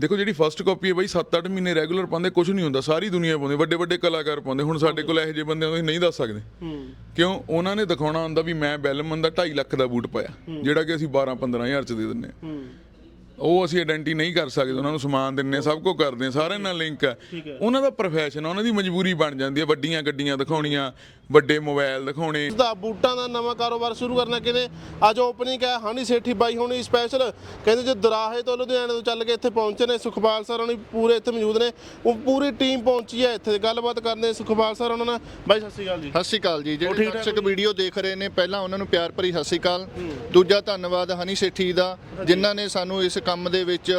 ਦੇਖੋ ਜਿਹੜੀ first copy ਹੈ ਬਾਈ 7-8 ਮਹੀਨੇ ਰੈਗੂਲਰ ਪਾਉਂਦੇ ਕੁਝ ਨਹੀਂ ਹੁੰਦਾ ਸਾਰੀ ਦੁਨੀਆ ਪਾਉਂਦੇ ਵੱਡੇ ਵੱਡੇ ਕਲਾਕਾਰ ਪਾਉਂਦੇ। ਹੁਣ ਸਾਡੇ ਕੋਲ ਇਹੋ ਜਿਹੇ ਬੰਦੇ ਤੁਸੀਂ ਨਹੀਂ ਦੱਸ ਸਕਦੇ। ਕਿਉਂ? ਉਹਨਾਂ ਨੇ ਦਿਖਾਉਣਾ ਹੁੰਦਾ ਵੀ ਮੈਂ ਬੈਲਮਨ ਦਾ 2.5 ਲੱਖ ਦਾ ਬੂਟ ਪਾਇਆ ਜਿਹੜਾ ਕਿ ਅਸੀਂ 12-15 ਹਜ਼ਾਰ ਚ ਦੇ ਦਿੰਨੇ ਆ ਉਹ ਅਸੀਂ ਆਇਡੈਂਟੀ ਨਹੀਂ ਕਰ ਸਕਦੇ ਉਹਨਾਂ ਨੂੰ ਸਮਾਨ ਦਿੰਨੇ ਆ, ਸਭ ਕੁਝ ਕਰਦੇ ਆ ਸਾਰਿਆਂ ਨਾਲ ਲਿੰਕ ਹੈ। ਉਹਨਾਂ ਦਾ ਪ੍ਰੋਫੈਸ਼ਨ ਉਹਨਾਂ ਦੀ ਮਜਬੂਰੀ ਬਣ ਜਾਂਦੀ ਹੈ ਵੱਡੀਆਂ ਗੱਡੀਆਂ ਦਿਖਾਉਣੀਆਂ ਵੱਡੇ ਮੋਬਾਈਲ ਦਿਖਾਉਣੇ। ਦਾ ਬੂਟਾਂ ਦਾ ਨਵਾਂ ਕਾਰੋਬਾਰ ਸ਼ੁਰੂ ਕਰਨਾ ਕਿਨੇ ਅੱਜ ਓਪਨਿੰਗ ਹੈ ਹਾਨੀ ਸੇਠੀ ਬਾਈ ਹੋਣੀ ਸਪੈਸ਼ਲ ਕਹਿੰਦੇ ਜੇ ਦਰਾਹੇ ਤੋਂ ਲੁਧਿਆਣੇ ਤੋਂ ਚੱਲ ਕੇ ਇੱਥੇ ਪਹੁੰਚੇ ਨੇ ਸੁਖਪਾਲ ਸਰ ਹੋਣੀ ਪੂਰੇ ਇੱਥੇ ਮੌਜੂਦ ਨੇ। ਉਹ ਪੂਰੀ ਟੀਮ ਪਹੁੰਚੀ ਹੈ ਇੱਥੇ ਗੱਲਬਾਤ ਕਰਦੇ ਸੁਖਪਾਲ ਸਰ ਉਹਨਾਂ ਨਾਲ। ਬਾਈ ਸਤਿ ਸ਼੍ਰੀ ਅਕਾਲ ਜੀ। ਸਤਿ ਸ਼੍ਰੀ ਅਕਾਲ ਜੀ ਜਿਹੜੇ ਦਰਸ਼ਕ ਵੀਡੀਓ ਦੇਖ ਰਹੇ ਨੇ ਪਹਿਲਾਂ ਉਹਨਾਂ ਨੂੰ ਪਿਆਰ ਭਰੀ ਸਤਿ ਸ਼੍ਰੀ ਅਕਾਲ। ਦੂਜਾ ਧੰਨਵਾਦ ਹਨੀ ਸੇਠੀ ਦਾ ਜਿਨ੍ਹਾਂ ਨੇ ਸਾਨੂੰ ਇਸ ਕੰਮ ਦੇ ਵਿੱਚ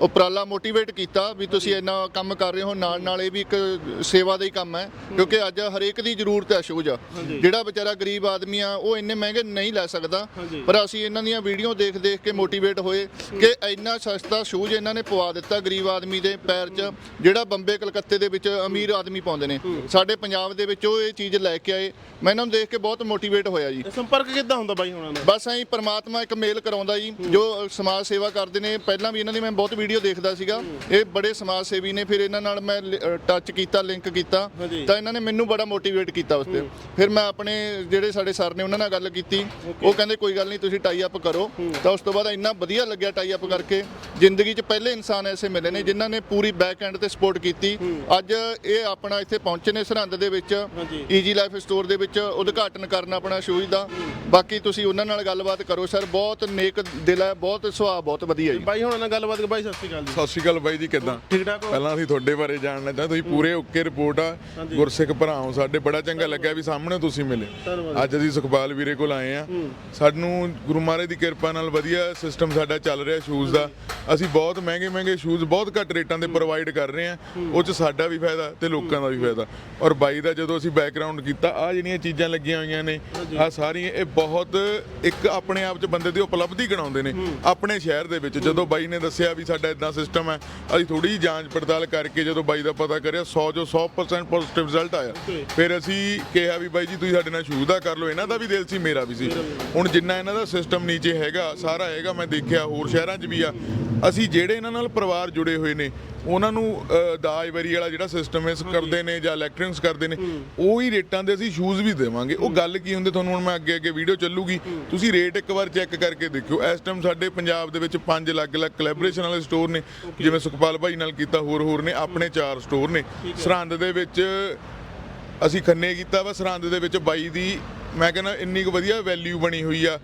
ਉਪਰਾਲਾ ਮੋਟੀਵੇਟ ਕੀਤਾ ਵੀ ਤੁਸੀਂ ਇੰਨਾ ਕੰਮ ਕਰ ਰਹੇ ਹੋ ਨਾਲ ਨਾਲ ਇਹ ਵੀ ਇੱਕ ਸੇਵਾ ਦਾ ਹੀ ਕੰਮ ਹੈ ਕਿਉਂਕਿ ਅੱਜ ਹਰੇਕ ਦੀ ਜ਼ਰੂਰਤ ਹੈ ਸ਼ੂਜ਼ ਜਿਹੜਾ ਵਿਚਾਰਾ ਗਰੀਬ ਆਦਮੀ ਆ ਉਹ ਇੰਨੇ ਮਹਿੰਗੇ ਨਹੀਂ ਲੈ ਸਕਦਾ ਪਰ ਅਸੀਂ ਇਹਨਾਂ ਦੀਆਂ ਵੀਡੀਓ ਦੇਖ ਦੇਖ ਕੇ ਮੋਟੀਵੇਟ ਹੋਏ ਕਿ ਇੰਨਾ ਸਸਤਾ ਸ਼ੂਜ਼ ਇਹਨਾਂ ਨੇ ਪਵਾ ਦਿੱਤਾ ਗਰੀਬ ਆਦਮੀ ਦੇ ਪੈਰ 'ਚ ਜਿਹੜਾ ਬੰਬੇ ਕਲਕੱਤੇ ਦੇ ਵਿੱਚ ਅਮੀਰ ਆਦਮੀ ਪਾਉਂਦੇ ਨੇ। ਸਾਡੇ ਪੰਜਾਬ ਦੇ ਵਿੱਚ ਉਹ ਇਹ ਚੀਜ਼ ਲੈ ਕੇ ਆਏ ਮੈਂ ਇਹਨਾਂ ਨੂੰ ਦੇਖ ਕੇ ਬਹੁਤ ਮੋਟੀਵੇਟ ਹੋਇਆ ਜੀ। ਸੰਪਰਕ ਕਿੱਦਾਂ ਹੁੰਦਾ ਬਾਈ ਹੋਣਾ ਨਾਲ ਬਸ ਐਂ ਪ੍ਰਮਾਤਮਾ ਇੱਕ ਮੇਲ ਕਰਾਉਂਦਾ ਜੀ ਜੋ ਸਮਾਜ ਸੇਵਾ ਕਰਦੇ ਨੇ ਪਹਿਲਾਂ ਵੀ ਇਹਨਾਂ ਦੀ ਮੈਂ ਬਹੁਤ ਵੀਡੀਓ ਦੇਖਦਾ ਸੀਗਾ। ਇਹ ਬੜੇ ਸਮਾਜ ਸੇਵੀ ਨੇ ਫਿਰ ਇਹਨਾਂ ਨਾਲ ਮੈਂ ਟੱਚ ਕੀਤਾ ਲਿੰਕ ਕੀਤਾ। ਤਾਂ ਇਹਨਾਂ ਨੇ ਮੈਨੂੰ ਬੜਾ ਮੋਟੀਵੇਟ ਕੀਤਾ ਉਸ ਤੇ। ਫਿਰ ਮੈਂ ਆਪਣੇ ਜਿਹੜੇ ਸਾਡੇ ਸਰ ਨੇ ਉਹਨਾਂ ਨਾਲ ਗੱਲ ਕੀਤੀ। ਉਹ ਕਹਿੰਦੇ ਕੋਈ ਗੱਲ ਨਹੀਂ ਤੁਸੀਂ ਟਾਈ ਅਪ ਕਰੋ। ਤਾਂ ਉਸ ਤੋਂ ਬਾਅਦ ਇੰਨਾ ਵਧੀਆ ਲੱਗਿਆ ਟਾਈ ਅਪ ਕਰਕੇ। ਜ਼ਿੰਦਗੀ 'ਚ ਪਹਿਲੇ ਇਨਸਾਨ ਐਸੇ ਮਿਲੇ ਨੇ ਜਿਨ੍ਹਾਂ ਨੇ ਪੂਰੀ ਬੈਕ ਐਂਡ ਤੇ ਸਪੋਰਟ ਕੀਤੀ। ਅੱਜ ਇਹ ਆਪਣਾ ਇੱਥੇ ਪਹੁੰਚੇ ਨੇ ਸਰਹੰਦ ਦੇ ਵਿੱਚ। ਈਜੀ ਲਾਈਫ ਸਟੋਰ ਦੇ ਵਿੱਚ ਉਦਘਾਟਨ ਕਰਨ ਆਪਣਾ ਸ਼ੂਜ਼ ਦਾ। ਬਾਕੀ ਤੁਸੀਂ ਉਹਨਾਂ ਨਾਲ ਗੱਲਬਾਤ ਕਰੋ ਸਰ ਬਹੁਤ ਨੇਕ ਦਿਲ ਹੈ ਬਹੁਤ ਸੁਭਾਅ ਬਹੁਤ ਵਧੀਆ ਜੀ। ਬਾਈ ਹੋਣਾ ਨਾਲ ਗੱਲਬਾਤ ਕਰ। ਬਾਈ ਸਤਿ ਸ਼੍ਰੀ ਅਕਾਲ ਜੀ। ਸਤਿ ਸ਼੍ਰੀ ਅਕਾਲ ਬਾਈ ਜੀ ਕਿੱਦਾਂ? ਠੀਕ ਠਾਕ ਹੋ? ਪਹਿਲਾਂ ਅਸੀਂ ਤੁਹਾਡੇ ਬਾਰੇ ਜਾਣਨਾ ਚਾਹੁੰਦੇ ਤੁਸੀਂ ਪੂਰੇ ਓਕੇ ਰਿਪੋਰਟ ਆ। ਗੁਰਸਿੱਖ ਭਰਾਓ ਸਾਡੇ। ਬੜਾ ਚੰਗਾ ਲੱਗਿਆ ਵੀ ਸਾਹਮਣੇ ਤੁਸੀਂ ਮਿਲੇ। ਧੰਨਵਾਦ। ਅੱਜ ਅਸੀਂ ਸੁਖਪਾਲ ਵੀਰੇ ਕੋਲ ਆਏ ਆ। ਸਾਨੂੰ ਗੁਰੂ ਮਹਾਰਾਜ ਦੀ ਕਿਰਪਾ ਨਾਲ ਵਧੀਆ ਸਿਸਟਮ ਸਾਡਾ ਚੱਲ ਰਿਹਾ ਸ਼ੂਜ਼ ਦਾ। ਅਸੀਂ ਬਹੁਤ ਮਹਿੰਗੇ ਮਹਿੰਗੇ ਸ਼ੂਜ਼ ਬਹੁਤ ਘੱਟ ਰੇਟਾਂ ਤੇ ਪ੍ਰੋਵਾਈਡ ਕਰ ਰਹੇ ਆ। ਉਹ ਚ ਸਾਡਾ ਵੀ ਫਾਇਦਾ ਤੇ ਲੋਕਾਂ ਦਾ ਵੀ ਫਾਇਦਾ। ਔਰ ਬਾਈ ਦਾ ਜਦੋਂ ਅਸੀਂ ਬੈਕਗ੍ਰਾਉਂਡ ਕੀਤਾ ਆ ਜਿਹੜੀਆਂ ਚੀਜ਼ਾਂ ਲੱਗੀਆਂ ਹੋਈਆਂ ਨੇ ਆ ਸਾਰੀਆਂ ਇਹ ਬਹੁਤ ਇੱਕ ਆਪਣੇ ਆਪ ਚ ਬੰਦੇ ਦੀ ਉਪਲਬਧੀ ਗਣਾਉਂਦੇ ਨੇ। ਆਪਣੇ ਸ਼ਹਿਰ ਦੇ ਵਿੱਚ ਜਦੋਂ ਬਾਈ ਨੇ ਦੱਸਿਆ ਵੀ ਸਾਡਾ ਇਦਾਂ ਸਿਸਟਮ ਹੈ। ਅਸੀਂ ਥੋੜੀ ਜਿਹੀ ਜਾਂਚ ਪੜਤਾਲ ਕਰਕੇ ਜਦੋਂ ਬਾਈ ਦਾ ਪਤਾ ਕਰਿਆ 100 ਜੋ 100% ਪੋਜ਼ਿਟਿਵ ਰਿਜ਼ਲਟ ਆਇਆ। ਫਿਰ ਅਸੀਂ ਕਿਹਾ ਵੀ ਬਾਈ ਜੀ ਤੁਸੀਂ ਸਾਡੇ ਨਾਲ ਸ਼ੂਜ਼ ਦਾ ਕਰ ਲਓ ਇਹਨਾਂ ਦਾ ਵੀ ਦਿਲ ਸੀ ਮੇਰਾ ਵੀ ਸੀ। ਹੁਣ ਜਿੰਨਾ ਇਹਨਾਂ ਦਾ ਸਿਸਟਮ ਨੀਚੇ ਹੈਗਾ ਸਾਰਾ ਹੈਗਾ ਮੈਂ ਦੇਖਿਆ ਹੋਰ ਸ਼ਹਿਰਾਂ 'ਚ ਵੀ ਆ। ਅਸੀਂ ਜਿਹੜੇ ਇਹਨਾਂ ਨਾਲ ਪਰਿਵਾਰ ਜੁੜੇ ਹੋਏ ਨੇ ਉਹਨਾਂ ਨੂੰ ਦਾਜ ਵਰੀ ਵਾਲਾ ਜਿਹੜਾ ਸਿਸਟਮ ਇਸ ਕਰਦੇ ਨੇ ਜਾਂ ਇਲੈਕਟ੍ਰੋਨਿਕਸ ਕਰਦੇ ਨੇ ਉਹ ਰੇਟਾਂ ਦੇ ਅਸੀਂ ਸ਼ੂਜ਼ ਵੀ ਦੇਵਾਂਗੇ। ਉਹ ਗੱਲ ਕੀ ਹੁੰਦੀ ਤੁਹਾਨੂੰ ਹੁਣ ਮੈਂ ਅੱਗੇ ਅੱਗੇ ਵੀਡੀਓ ਚੱਲੂਗੀ। ਤੁਸੀਂ ਰੇਟ ਇੱਕ ਵਾਰ ਚੈੱਕ ਕਰਕੇ ਦੇਖਿਓ। ਇਸ ਟਾਈਮ ਸਾਡੇ ਪੰਜਾਬ ਦੇ ਵਿੱਚ ਪੰਜ ਅਲੱਗ-ਅਲੱਗ ਕੋਲੈਬੋਰੇਸ਼ਨ ਵਾਲੇ ਸਟੋਰ ਨੇ। ਜਿਵੇਂ ਸੁਖਪਾਲ ਭਾਈ ਨਾਲ ਕੀਤਾ ਹੋਰ ਹੋਰ ਨੇ ਆਪਣੇ ਚਾਰ ਸਟੋਰ ਨੇ। ਸਰਹੰਦ ਦੇ ਵਿੱਚ ਅਸੀਂ ਖੰਨੇ ਕੀਤਾ ਵਾ। ਸਰਹੰਦ ਦੇ ਵਿੱਚ ਬਾਈ ਦੀ ਮੈਂ ਕਹਿੰਦਾ ਇੰਨੀ ਕੁ ਵਧੀਆ ਵੈਲਿਊ ਬਣੀ ਹੋਈ ਆ।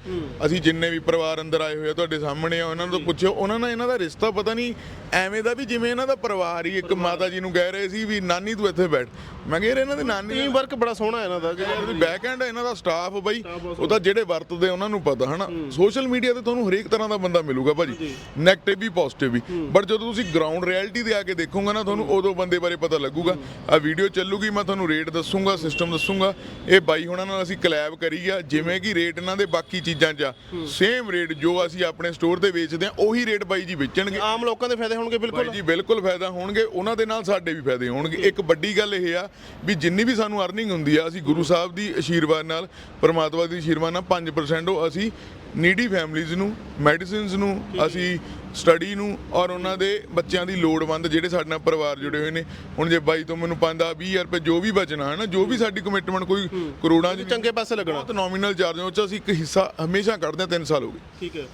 ਅਸੀਂ ਜਿੰਨੇ ਵੀ ਪਰਿਵਾਰ ਅੰਦਰ ਆਏ ਹੋਏ ਆ ਤੁਹਾਡੇ ਸਾਹਮਣੇ ਆ ਉਹਨਾਂ ਤੋਂ ਪੁੱਛਿਓ। ਉਹਨਾਂ ਨਾਲ ਇਹਨਾਂ ਦਾ ਰਿਸ਼ਤਾ ਪਤਾ ਨਹੀਂ ਐਵੇਂ ਦਾ ਵੀ ਜਿਵੇਂ ਇਹਨਾਂ ਦਾ ਪਰਿਵਾਰ ਹੀ ਇੱਕ ਮਾਤਾ ਜੀ ਨੂੰ ਕਹਿ ਰਹੇ ਸੀ ਵੀ ਨਾਨੀ ਤੂੰ ਇੱਥੇ ਬੈਠ। ਮੈਂ ਕਿਹਾ ਯਾਰ ਇਹਨਾਂ ਦੀ ਨਾਨੀ ਟੀਮ ਵਰਕ ਬੜਾ ਸੋਹਣਾ ਇਹਨਾਂ ਦਾ। ਵੀ ਬੈਕ ਐਂਡ ਇਹਨਾਂ ਦਾ ਸਟਾਫ ਬਈ ਉਹ ਤਾਂ ਜਿਹੜੇ ਵਰਤਦੇ ਉਹਨਾਂ ਨੂੰ ਪਤਾ ਹਨਾ? ਸੋਸ਼ਲ ਮੀਡੀਆ ਤੇ ਤੁਹਾਨੂੰ ਹਰੇਕ ਤਰ੍ਹਾਂ ਦਾ ਬੰਦਾ ਮਿਲੂਗਾ ਭਾਜੀ। ਨੈਗੇਟਿਵ ਵੀ ਪੋਜ਼ਿਟਿਵ ਵੀ। ਬਟ ਜਦੋਂ ਤੁਸੀਂ ਗਰਾਊਂਡ ਰਿਐਲਿਟੀ ਤੇ ਆ ਕੇ ਦੇਖੋਗੇ ਨਾ ਤੁਹਾਨੂੰ ਉਦੋਂ ਬੰਦੇ ਬਾਰੇ ਪਤਾ ਲੱਗੂਗਾ। ਆ ਵੀਡੀਓ ਚੱਲੂਗੀ ਮੈਂ ਤੁਹਾਨੂੰ ਰੇਟ ਦੱਸੂਗਾ ਸਿਸਟਮ ਦੱਸੂਗਾ। ਇਹ ਬਾਈ ਹੁਣਾਂ ਨਾਲ ਅਸੀਂ ਕਲੈਬ ਕਰੀ ਆ ਜਿਵੇਂ ਕਿ ਰੇਟ ਇਹਨਾਂ ਦੇ ਬਾਕੀ ਚੀਜ਼ਾਂ 'ਚ ਸੇਮ ਰੇਟ ਜੋ ਅਸੀਂ ਆਪਣੇ ਸਟੋਰ ਤੇ ਵੇਚਦੇ ਆ ਉਹੀ ਰੇਟ ਬਾਈ ਜੀ ਵੇਚਣਗੇ। ਆਮ ਲੋਕਾਂ ਦੇ ਫਾਇਦੇ ਹੋਣਗੇ ਬਿਲਕੁਲ। ਜੀ ਬਿਲਕੁਲ ਫਾਇਦਾ ਹੋਣਗੇ ਉਹਨਾਂ ਦੇ ਨਾਲ ਸਾਡੇ ਵੀ ਫਾਇਦੇ ਹੋਣਗੇ। ਇੱਕ ਵੱਡੀ ਗੱਲ ਇਹ ਆ ਵੀ ਜਿੰਨੀ ਵੀ ਸਾਨੂੰ ਅਰਨਿੰਗ ਹੁੰਦੀ ਆ ਅਸੀਂ ਗੁਰੂ ਸਾਹਿਬ ਦੀ ਆਸ਼ੀਰਵਾਦ ਨਾਲ ਪਰਮਾਤਮਾ ਦੀ ਆਸ਼ੀਰਵਾਦ ਨਾਲ 5% ਉਹ ਅਸੀਂ ਨੀਡੀ ਫੈਮਲੀਜ਼ ਨੂੰ ਮੈਡੀਸਿਨਸ ਨੂੰ ਅਸੀਂ ਸਟੱਡੀ ਨੂੰ ਔਰ ਉਹਨਾਂ ਦੇ ਬੱਚਿਆਂ ਦੀ ਲੋੜਵੰਦ ਜਿਹੜੇ ਸਾਡੇ ਨਾਲ ਪਰਿਵਾਰ ਜੁੜੇ ਹੋਏ ਨੇ। ਹੁਣ ਜੇ ਬਾਈ ਤੋਂ ਮੈਨੂੰ ਪੰਦਾ 20000 ਰੁਪਏ ਜੋ ਵੀ ਬਚਣਾ ਹੈ ਨਾ ਜੋ ਵੀ ਸਾਡੀ ਕਮਿਟਮੈਂਟ ਕੋਈ ਕਰੋੜਾਂ ਚ ਚੰਗੇ ਪਾਸੇ ਲੱਗਣਾ। ਬਹੁਤ ਨੋਮੀਨਲ ਚਾਰਜ ਉਹ ਚ ਅਸੀਂ ਇੱਕ ਹਿੱਸਾ ਹਮੇਸ਼ਾ ਕੱਢਦੇ ਹਾਂ 3 ਸਾਲ ਹੋ ਗਏ। ਠੀਕ ਹੈ।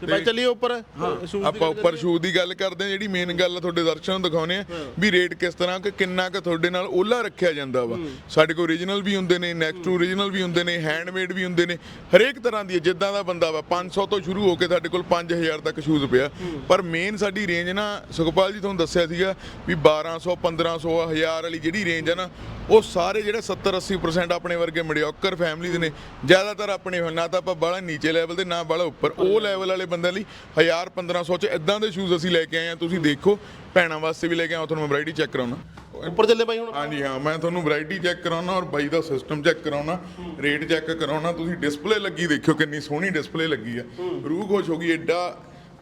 ਤੇ ਬਾਈ ਚੱਲੀਏ ਉੱਪਰ ਦੀ ਆਪਾਂ ਉੱਪਰ ਸ਼ੂਜ਼ ਦੀ ਗੱਲ ਕਰਦੇ ਹਾਂ ਜਿਹੜੀ ਮੇਨ ਗੱਲ ਆ ਤੁਹਾਡੇ ਦਰਸ਼ਕਾਂ ਨੂੰ ਦਿਖਾਉਨੇ ਆ ਵੀ ਰੇਟ ਕਿਸ ਤਰ੍ਹਾਂ ਕਿ ਕਿੰਨਾ ਕੁ ਤੁਹਾਡੇ ਨਾਲ ਓਲਾ ਰੱਖਿਆ ਜਾਂਦਾ ਵਾ। ਸਾਡੇ ਕੋਲ ਓਰੀਜਨਲ ਵੀ ਹੁੰਦੇ ਨੇ ਨੈਕਸਟ ਟੂ ਓਰੀਜਨਲ ਵੀ ਹੁੰਦੇ ਨੇ ਹੈਂਡਮੇਡ ਵੀ ਹੁੰਦੇ ਨੇ। ਹਰੇਕ ਤਰ੍ਹਾਂ ਦੀ ਹੈ, ਜਿੱਦਾਂ ਦਾ ਬੰਦਾ ਵਾ 500 ਤੋਂ ਸ਼ੁਰੂ ਹੋ ਕੇ ਸਾਡੇ ਕੋਲ 5000 ਤੱਕ ਸ਼ੂਜ਼ ਪਿਆ। ਪਰ ਮੇਨ ਸਾਡੀ ਰੇਂਜ ਨਾ ਸੁਖਪਾਲ ਜੀ ਤੁਹਾਨੂੰ ਦੱਸਿਆ ਸੀਗਾ ਵੀ 1200 1500 1000 ਵਾਲੀ ਜਿਹੜੀ ਰੇਂਜ ਆ ਨਾ ਉਹ ਸਾਰੇ ਜਿਹੜੇ 70 80% ਆਪਣੇ ਵਰਗੇ ਮੜਿਓਕਰ ਫੈਮਿਲੀਜ਼ ਨੇ ਜ਼ਿਆਦਾਤਰ ਆਪਣੇ ਨਾ ਤਾਂ ਆਪਾਂ ਬਾਹਲਾ ਨੀਚੇ ਲੈਵਲ ਤੇ ਨਾ ਬਾਹਲਾ ਉੱਪਰ। ਉਹ ਲੈਵਲ ਵਾਲੇ ਬੰਦਿਆਂ ਲਈ 1000 1500 ਚ ਇਦਾਂ ਦੇ ਸ਼ੂਜ਼ ਅਸੀਂ ਲੈ ਕੇ ਆਏ ਆ ਤੁਸੀਂ ਦੇਖੋ ਭੈਣਾਂ ਵਾਸਤੇ ਵੀ ਲੈ ਕੇ ਆਇਆ ਤੁਹਾਨੂੰ ਮੈਂ ਵੈਰਾਈਟੀ ਚੈੱਕ ਕਰਾਉਣਾ। ਉੱਪਰ ਚੱਲੇ ਬਾਈ ਹੁਣ? ਹਾਂਜੀ ਹਾਂ ਮੈਂ ਤੁਹਾਨੂੰ ਵੈਰਾਈਟੀ ਚੈੱਕ ਕਰਾਉਣਾ ਔਰ ਬਾਈ ਦਾ ਸਿਸਟਮ ਚੈੱਕ ਕਰਾਉਣਾ ਰੇਟ ਚੈੱਕ ਕਰਾਉਣਾ ਤੁਸੀਂ ਡਿਸਪਲੇ ਲੱਗੀ ਦੇਖਿਓ ਕਿੰਨੀ ਸੋਹਣੀ ਡਿਸਪਲੇ ਲੱਗੀ ਆ। ਰੂਹ ਖੁਸ਼ ਹੋ ਗਈ ਐਡਾ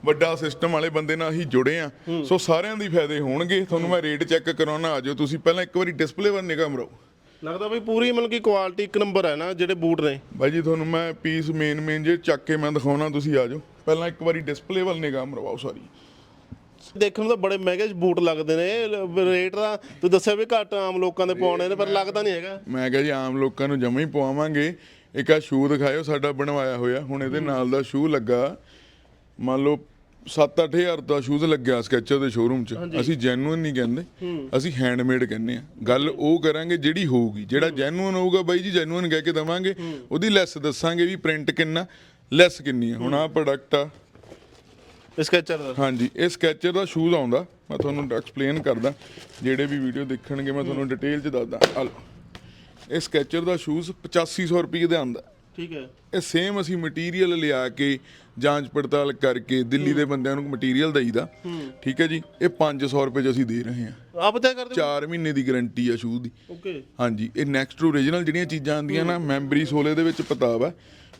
ਵੱਡਾ ਸਿਸਟਮ ਵਾਲੇ ਬੰਦੇ ਨਾਲ ਅਸੀਂ ਜੁੜੇ ਆ। ਸੋ ਸਾਰਿਆਂ ਦੀ ਫਾਇਦੇ ਹੋਣਗੇ। ਤੁਹਾਨੂੰ ਮੈਂ ਰੇਟ ਚੈੱਕ ਕਰਾਉਣਾ ਆਜੋ ਤੁਸੀਂ। ਪਹਿਲਾਂ ਇੱਕ ਵਾਰੀ ਡਿਸਪਲੇ ਵੱਲ ਨਿਗਾਹ ਮਾਰੋ। ਲੱਗਦਾ ਬਈ ਪੂਰੀ ਮਤਲਬ ਕਿ ਕੁਆਲਿਟੀ ਇੱਕ ਨੰਬਰ ਹੈ ਨਾ ਜਿਹੜੇ ਬੂਟ ਨੇ। ਬਾਈ ਜੀ ਤੁਹਾਨੂੰ ਮੈਂ ਪੀਸ ਮੇਨ ਮੇਨ ਜੇ ਚੱਕ ਕੇ ਮੈਂ ਦਿਖਾਉਣਾ ਤੁਸੀਂ ਆਜੋ ਪਹਿਲਾਂ ਇੱਕ ਵਾਰੀ ਡਿਸਪਲੇ ਵੱਲ ਨਿਗਾਹ ਮਰਵਾਓ ਸਾਰੀ। ਦੇਖਣ ਨੂੰ ਤਾਂ ਬੜੇ ਮਹਿੰਗੇ ਬੂਟ ਲੱਗਦੇ ਨੇ। ਰੇਟ ਦਾ ਤੂੰ ਦੱਸਿਆ ਵੀ ਘੱਟ ਆਮ ਲੋਕਾਂ ਦੇ ਪਾਉਣੇ ਨੇ ਪਰ ਲੱਗਦਾ ਨਹੀਂ ਹੈਗਾ। ਮੈਂ ਕਿਹਾ ਜੀ ਆਮ ਲੋਕਾਂ ਨੂੰ ਜਮਾ ਹੀ ਪਵਾਵਾਂਗੇ। ਇੱਕ ਆ ਸ਼ੂ ਦਿਖਾਇਓ ਸਾਡਾ ਬਣਵਾਇਆ ਹੋਇਆ। ਹੁਣ ਇਹਦੇ ਨਾਲ ਦਾ ਸ਼ੂ ਲੱਗਾ। ਮੰਨ ਲਓ 7-8000 ਦਾ ਸ਼ੂਜ਼ ਲੱਗਿਆ ਸਕੈਚਰ ਦੇ ਸ਼ੋਰੂਮ 'ਚ। ਅਸੀਂ ਜੈਨੂਇਨ ਨਹੀਂ ਕਹਿੰਦੇ। ਅਸੀਂ ਹੈਂਡਮੇਡ ਕਹਿੰਦੇ ਆ ਗੱਲ ਉਹ ਕਰਾਂਗੇ ਜਿਹੜੀ ਹੋਊਗੀ। ਜਿਹੜਾ ਜੈਨੂਇਨ ਹੋਊਗਾ ਬਾਈ ਜੀ ਜੈਨੂਇਨ ਕਹਿ ਕੇ ਦਵਾਂਗੇ। ਉਹਦੀ ਲੈਸ ਦੱਸਾਂਗੇ ਵੀ ਪ੍ਰਿੰਟ ਕਿੰਨਾ ਲੈਸ ਕਿੰਨੀ ਹੈ ਹੁਣ ਆਹ ਪ੍ਰੋਡਕਟ ਆ। ਸਕੈਚਰ ਦਾ। ਹਾਂਜੀ ਇਹ ਸਕੈਚਰ ਦਾ ਸ਼ੂਜ਼ ਆਉਂਦਾ। ਮੈਂ ਤੁਹਾਨੂੰ ਐਕਸਪਲੇਨ ਕਰਦਾ। ਜਿਹੜੇ ਵੀ ਵੀਡੀਓ ਦੇਖਣਗੇ ਮੈਂ ਤੁਹਾਨੂੰ ਡਿਟੇਲ 'ਚ ਦੱਸਦਾ। ਆ ਲਓ। ਇਹ ਸਕੈਚਰ ਦਾ ਸ਼ੂਜ਼ 8500 ਰੁਪਏ ਦਾ ਆਉਂਦਾ। ਠੀਕ ਹੈ। ਇਹ ਸੇਮ ਅਸੀਂ ਮਟੀਰੀਅਲ ਲਿਆ ਕੇ ਜਾਂਚ ਪੜਤਾਲ ਕਰਕੇ ਦਿੱਲੀ ਦੇ ਬੰਦਿਆਂ ਨੂੰ ਮਟੀਰੀਅਲ ਦਈਦਾ। ਠੀਕ ਹੈ ਜੀ ਇਹ 500 ਰੁਪਏ 'ਚ ਅਸੀਂ ਦੇ ਰਹੇ ਹਾਂ। ਆਪ ਤੈਅ ਕਰਦੇ 4 ਮਹੀਨੇ ਦੀ ਗਾਰੰਟੀ ਆ ਸ਼ੂਜ਼ ਦੀ। ਓਕੇ ਹਾਂਜੀ ਇਹ ਨੈਕਸਟ ਓਰੀਜਨਲ ਜਿਹੜੀਆਂ ਚੀਜ਼ਾਂ ਆਉਂਦੀਆਂ ਨਾ ਮੈਂਬਰੀ ਸੋਲੇ ਦੇ ਵਿੱਚ ਪਤਾਬ ਹੈ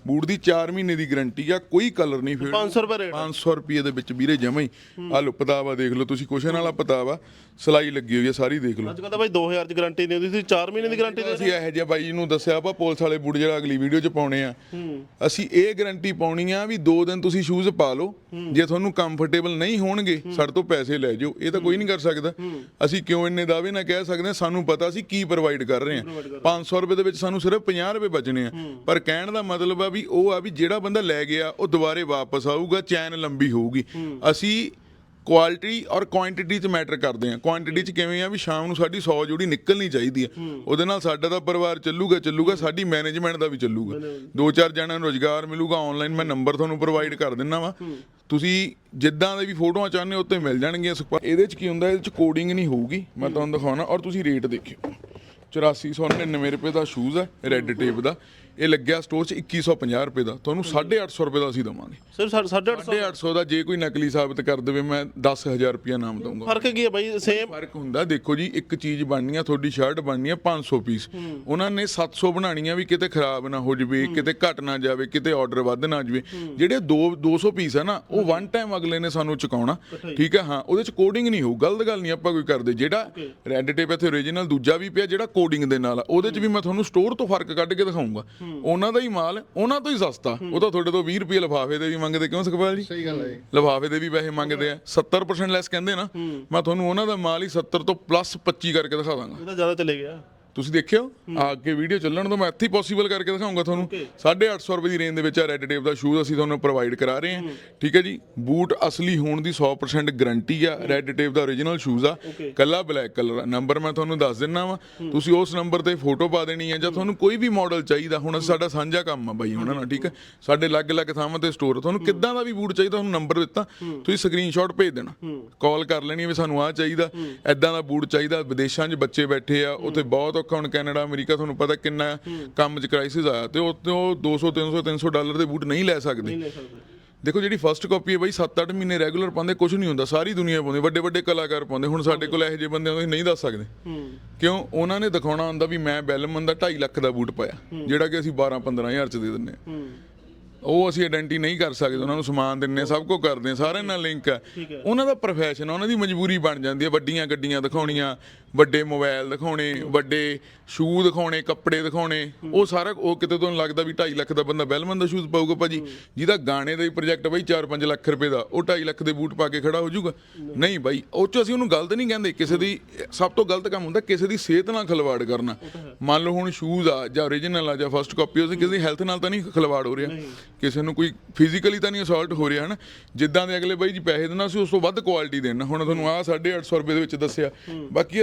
ਬੂਟ ਦੀ 4 ਮਹੀਨੇ ਦੀ ਗਾਰੰਟੀ ਆ ਕੋਈ ਕਲਰ ਨਹੀਂ ਫੇਡ 500 ਰੁਪਏ ਰੇਟ 500 ਰੁਪਏ ਦੇ ਵਿੱਚ ਵੀਰੇ ਜਮਾ ਹੀ। ਆ ਲੋ ਪਤਾਵਾ ਦੇਖ ਲਓ ਤੁਸੀਂ ਕੁਸ਼ਨ ਵਾਲਾ ਪਤਾਵਾ। ਸਲਾਈ ਲੱਗੀ ਹੋਈ ਹੈ ਸਾਰੀ ਦੇਖ ਲਓ। ਅੱਜ ਕੱਲ੍ਹ ਤਾਂ ਬਾਈ 2000 ਦੀ ਗਾਰੰਟੀ ਨਹੀਂ ਹੁੰਦੀ ਸੀ 4 ਮਹੀਨੇ ਦੀ ਗਾਰੰਟੀ ਦੇ ਅਸੀਂ ਇਹੋ ਜਿਹਾ ਬਾਈ ਨੂੰ ਦੱਸਿਆ ਆਪਾਂ ਪੁਲਿਸ ਵਾਲੇ ਬੂਟ ਜਿਹੜਾ ਅਗਲੀ ਵੀਡੀਓ 'ਚ ਪਾਉਣੇ ਆ। ਅਸੀਂ ਇਹ ਗਾਰੰਟੀ ਪਾਉਣੀ ਆ ਵੀ 2 ਦਿਨ ਤੁਸੀਂ ਸ਼ੂਜ਼ ਪਾ ਲਓ। ਜੇ ਤੁਹਾਨੂੰ ਕੰਫਰਟੇਬਲ ਨਹੀਂ ਹੋਣਗੇ ਸਾਡੇ ਤੋਂ ਪੈਸੇ ਲੈ ਜਾਓ। ਇਹ ਤਾਂ ਕੋਈ ਨਹੀਂ ਕਰ ਸਕਦਾ। ਅਸੀਂ ਕਿਉਂ ਇੰਨੇ ਦਾਅਵੇ ਨਾ ਕਹਿ ਸਕਦੇ? ਸਾਨੂੰ ਪਤਾ ਅਸੀਂ ਕੀ ਪ੍ਰੋਵਾਈਡ ਕਰ ਰਹੇ ਹਾਂ। 500 ਰੁਪਏ ਦੇ ਵਿੱਚ ਸਾਨੂੰ ਸਿਰਫ 50 ਰੁਪਏ ਬਚਣੇ ਆ। ਪਰ ਕਹਿਣ ਦਾ ਮਤਲਬ ਆ ਵੀ ਉਹ ਆ ਵੀ ਜਿਹੜਾ ਬੰਦਾ ਲੈ ਗਿਆ ਉਹ ਦੁਬਾਰੇ ਵਾਪਸ ਆਊਗਾ ਚੈਨ ਲੰਬੀ ਹੋਊਗੀ। ਅਸੀਂ ਕੁਆਲਿਟੀ ਔਰ ਕੁਆਂਟੀਟੀ 'ਚ ਮੈਟਰ ਕਰਦੇ ਆ ਕੁਆਂਟੀਟੀ 'ਚ ਕਿਵੇਂ ਆ ਵੀ ਸ਼ਾਮ ਨੂੰ ਸਾਡੀ 100 ਜੋੜੀ ਨਿਕਲਣੀ ਚਾਹੀਦੀ ਆ। ਉਹਦੇ ਨਾਲ ਸਾਡਾ ਤਾਂ ਪਰਿਵਾਰ ਚੱਲੂਗਾ ਚੱਲੂਗਾ ਸਾਡੀ ਮੈਨੇਜਮੈਂਟ ਦਾ ਵੀ ਚੱਲੂਗਾ। ਦੋ ਚਾਰ ਜਣਾਂ ਨੂੰ ਰੋਜ਼ਗਾਰ ਮਿਲੂਗਾ ਆਨਲਾਈਨ ਮੈਂ ਨੰਬਰ ਤੁਹਾਨੂੰ ਪ੍ਰੋਵਾਈਡ ਕਰ ਦਿੰਨਾ ਵਾ। ਤੁਸੀਂ ਜਿੱਦਾਂ ਦੇ ਵੀ ਫੋਟੋਆਂ ਚਾਹੁੰਦੇ ਹੋ ਉੱਤੇ ਮਿਲ ਜਾਣਗੀਆਂ ਇਹਦੇ 'ਚ ਕੀ ਹੁੰਦਾ ਇਹਦੇ 'ਚ ਕੋਡਿੰਗ ਨਹੀਂ ਹੋਊਗੀ। ਮੈਂ ਤੁਹਾਨੂੰ ਦਿਖਾਉਣਾ ਔਰ ਤੁਸੀਂ ਰੇਟ ਦੇਖਿਓ। 8499 ਰੁਪਏ ਦਾ ਸ਼ੂਜ਼ ਹੈ ਰੈੱਡ ਟੇਪ ਦਾ। ਇਹ ਲੱਗਿਆ ਸਟੋਰ 'ਚ 2150 ਰੁਪਏ ਦਾ। ਤੁਹਾਨੂੰ 850 ਰੁਪਏ ਦਾ ਅਸੀਂ ਦਵਾਂਗੇ। ਸਿਰਫ 850 850 ਦਾ ਜੇ ਕੋਈ ਨਕਲੀ ਸਾਬਤ ਕਰ ਦੇਵੇ ਮੈਂ 10000 ਰੁਪਏ ਨਾਮ ਦਊਂਗਾ। ਫ਼ਰਕ ਕੀ ਹੈ ਬਾਈ? ਸੇਮ ਫ਼ਰਕ ਹੁੰਦਾ ਦੇਖੋ ਜੀ ਇੱਕ ਚੀਜ਼ ਬਣਨੀ ਆ ਤੁਹਾਡੀ ਸ਼ਰਟ ਬਣਨੀ ਆ 500 ਪੀਸ ਉਹਨਾਂ ਨੇ 700 ਬਣਾਉਣੀਆਂ ਵੀ ਕਿਤੇ ਖਰਾਬ ਨਾ ਹੋ ਜਵੇ ਕਿਤੇ ਘਟ ਨਾ ਜਾਵੇ ਕਿਤੇ ਆਰਡਰ ਵੱਧ ਨਾ ਜਵੇ। ਜਿਹੜੇ 2 200 ਪੀਸ ਆ ਨਾ ਉਹ ਵਨ ਟਾਈਮ ਅਗਲੇ ਨੇ ਸਾਨੂੰ ਚੁਕਾਉਣਾ। ਠੀਕ ਹੈ ਹਾਂ ਉਹਦੇ ਚ ਕੋਡਿੰਗ ਨਹੀਂ ਹੋਊ। ਗਲਤ ਗੱਲ ਨਹੀਂ ਆਪਾਂ ਕੋਈ ਕਰਦੇ। ਜਿਹੜਾ ਰੈੱਡ ਟੇਪ ਇੱਥੇ ਓਰੀਜਨਲ ਦੂਜਾ ਵੀ ਪਿਆ ਜਿਹੜਾ ਕੋਡਿੰਗ ਦੇ ਨਾਲ ਆ, ਉਹਦੇ ਚ ਵੀ ਮੈਂ ਤੁਹਾਨੂੰ ਸਟੋਰ ਤੋਂ ਫ਼ਰਕ ਕੱਢ ਕੇ ਦਿਖਾਉਂਗਾ ਉਹਨਾਂ ਦਾ ਹੀ ਮਾਲ ਉਹਨਾਂ ਤੋਂ ਹੀ ਸਸਤਾ। ਉਹ ਤਾਂ ਤੁਹਾਡੇ ਤੋਂ 20 ਰੁਪਏ ਲਿਫਾਫੇ ਦੇ ਵੀ ਮੰਗਦੇ ਕਿਉਂ ਸੁਖਪਾਲ ਜੀ? ਸਹੀ ਗੱਲ ਹੈ ਲਿਫਾਫੇ ਦੇ ਵੀ ਪੈਸੇ ਮੰਗਦੇ ਆ। 70% ਲੈਸ ਕਹਿੰਦੇ ਨਾ ਮੈਂ ਤੁਹਾਨੂੰ ਉਹਨਾਂ ਦਾ ਮਾਲ ਹੀ 70 ਤੋਂ ਪਲੱਸ 25 ਕਰਕੇ ਦਿਖਾ ਦਾਂਗਾ। ਇਹ ਤਾਂ ਜ਼ਿਆਦਾ ਚਲੇ ਗਿਆ। ਤੁਸੀਂ ਦੇਖਿਓ ਆ ਅੱਗੇ ਵੀਡੀਓ ਚੱਲਣ ਤੋਂ ਮੈਂ ਇੱਥੇ ਪੋਸੀਬਲ ਕਰਕੇ ਦਿਖਾਉਂਗਾ ਤੁਹਾਨੂੰ। 850 ਰੁਪਏ ਦੀ ਰੇਂਜ ਦੇ ਵਿੱਚ ਆ ਰੈੱਡ ਟੇਪ ਦਾ ਸ਼ੂਜ਼ ਅਸੀਂ ਤੁਹਾਨੂੰ ਪ੍ਰੋਵਾਈਡ ਕਰਾ ਰਹੇ ਹਾਂ। ਠੀਕ ਹੈ ਜੀ? ਬੂਟ ਅਸਲੀ ਹੋਣ ਦੀ 100% ਗਾਰੰਟੀ ਆ ਰੈੱਡ ਟੇਪ ਦਾ origignal ਸ਼ੂਜ਼ ਆ। ਕੱਲਾ ਬਲੈਕ ਕਲਰ ਆ। ਨੰਬਰ ਮੈਂ ਤੁਹਾਨੂੰ ਦੱਸ ਦਿੰਨਾ ਵਾ। ਤੁਸੀਂ ਉਸ ਨੰਬਰ ਤੇ ਫੋਟੋ ਪਾ ਦੇਣੀ ਹੈ ਜਾਂ ਤੁਹਾਨੂੰ ਕੋਈ ਵੀ ਮਾਡਲ ਚਾਹੀਦਾ ਹੁਣ ਸਾਡਾ ਸਾਂਝਾ ਕੰਮ ਆ ਬਾਈ ਉਹਨਾਂ ਨਾਲ ਠੀਕ ਹੈ? ਸਾਡੇ ਅਲੱਗ-ਅਲੱਗ ਥਾਵਾਂ ਤੇ ਸਟੋਰ ਤੁਹਾਨੂੰ ਕਿੱਦਾਂ ਦਾ ਵੀ ਬੂਟ ਚਾਹੀਦਾ ਤੁਹਾਨੂੰ ਨੰਬਰ ਦਿੱਤਾ। ਤੁਸੀਂ ਸਕਰੀਨਸ਼ਾਟ ਭੇਜ ਦੇਣਾ। ਕਾਲ ਕਰ ਲੈਣੀ ਵੀ ਸਾਨੂੰ ਆਹ ਚਾਹੀਦਾ। ਐਦਾਂ ਦਾ ਬੂਟ ਚਾਹੀਦਾ। ਵਿਦੇਸ਼ਾਂ 'ਚ ਬੱਚੇ ਬੈਠੇ ਆ ਉੱਥੇ ਬਹੁਤ ਔਖਾ ਹੁਣ ਕੈਨੇਡਾ ਅਮਰੀਕਾ ਤੁਹਾਨੂੰ ਪਤਾ ਕਿੰਨਾ ਕੰਮ 'ਚ ਕ੍ਰਾਈਸਿਸ ਆਇਆ ਤੇ ਉੱਥੇ ਉਹ 200 300 300 ਡਾਲਰ ਦੇ ਬੂਟ ਨਹੀਂ ਲੈ ਸਕਦੇ। ਲੈ ਸਕਦੇ। ਦੇਖੋ ਜਿਹੜੀ ਫਸਟ ਕਾਪੀ ਹੈ ਬਾਈ 7-8 ਮਹੀਨੇ ਰੈਗੂਲਰ ਪਾਉਂਦੇ ਕੁਝ ਨਹੀਂ ਹੁੰਦਾ ਸਾਰੀ ਦੁਨੀਆ ਪਾਉਂਦੀ ਵੱਡੇ ਵੱਡੇ ਕਲਾਕਾਰ ਪਾਉਂਦੇ ਹੁਣ ਸਾਡੇ ਕੋਲ ਇਹੋ ਜਿਹੇ ਬੰਦੇ ਅਸੀਂ ਨਹੀਂ ਦੱਸ ਸਕਦੇ। ਕਿਉਂ? ਉਹਨਾਂ ਨੇ ਦਿਖਾਉਣਾ ਹੁੰਦਾ ਵੀ ਮੈਂ ਬੈਲਮਨ ਦਾ 2.5 ਲੱਖ ਦਾ ਬੂਟ ਪਾਇਆ ਜਿਹੜਾ ਕਿ ਅਸੀਂ 12-15000 ਚ ਦੇ ਦਿੰਨੇ ਉਹ ਅਸੀਂ ਆਇਡੈਂਟੀ ਨਹੀਂ ਕਰ ਸਕਦੇ ਉਹਨਾਂ ਨੂੰ ਸਮਾਨ ਦਿੰਨੇ ਸਭ ਕੁਝ ਕਰਦੇ ਸਾਰਿਆਂ ਨਾਲ ਲਿੰਕ ਹੈ। ਉਹਨਾਂ ਦਾ ਪ੍ਰੋਫੈਸ਼ਨ ਉਹਨਾਂ ਦੀ ਮਜਬੂਰੀ ਬਣ ਜਾਂਦੀ ਹੈ ਵੱਡੀਆਂ ਗੱਡੀਆਂ ਦਿਖਾਉਣੀਆਂ ਵੱਡੇ ਮੋਬਾਈਲ ਦਿਖਾਉਣੇ ਵੱਡੇ ਸ਼ੂ ਦਿਖਾਉਣੇ ਕੱਪੜੇ ਦਿਖਾਉਣੇ ਉਹ ਸਾਰਾ ਉਹ ਕਿਤੇ ਤੁਹਾਨੂੰ ਲੱਗਦਾ ਵੀ 2.5 ਲੱਖ ਦਾ ਬੰਦਾ ਬੈਲਮਨ ਦਾ ਸ਼ੂਜ਼ ਪਾਊਗਾ ਭਾਜੀ। ਜਿਹਦਾ ਗਾਣੇ ਦਾ ਹੀ ਪ੍ਰੋਜੈਕਟ ਬਾਈ 4-5 ਲੱਖ ਰੁਪਏ ਦਾ ਉਹ 2.5 ਲੱਖ ਦੇ ਬੂਟ ਪਾ ਕੇ ਖੜਾ ਹੋ ਜਾਊਗਾ। ਨਹੀਂ ਬਾਈ ਉਹ ਚ ਅਸੀਂ ਉਹਨੂੰ ਗਲਤ ਨਹੀਂ ਕਹਿੰਦੇ ਕਿਸੇ ਦੀ ਸਭ ਤੋਂ ਗਲਤ ਕੰਮ ਹੁੰਦਾ ਕਿਸੇ ਦੀ ਸਿਹਤ ਨਾਲ ਖਿਲਵਾੜ ਕਰਨਾ। ਮੰਨ ਲਓ ਹੁਣ ਸ਼ੂਜ਼ ਆ ਜਾਂ origignal ਆ ਜਾਂ ਫਸਟ ਕਾਪੀ ਉਹਦੀ ਕਿਸੇ ਦੀ ਹੈਲਥ ਨਾਲ ਤਾਂ ਨਹੀਂ ਖਿਲਵਾੜ ਹੋ ਰਿਹਾ। ਕਿਸੇ ਨੂੰ ਕੋਈ ਫਿਜ਼ੀਕਲੀ ਤਾਂ ਨਹੀਂ ਅਸੌਲਟ ਹੋ ਰਿਹਾ ਹਨ? ਜਿੱਦਾਂ ਦੇ ਅਗਲੇ ਬਾਈ ਜੀ ਪੈਸੇ ਦੇਣਾ ਸੀ ਉਸ ਤੋਂ ਵੱਧ ਕੁਆਲਿਟੀ ਦੇਣਾ ਹੁਣ ਤੁਹਾਨੂੰ ਆ 850 ਰੁਪਏ ਦੇ ਵਿੱਚ ਦੱਸਿਆ। ਬਾਕੀ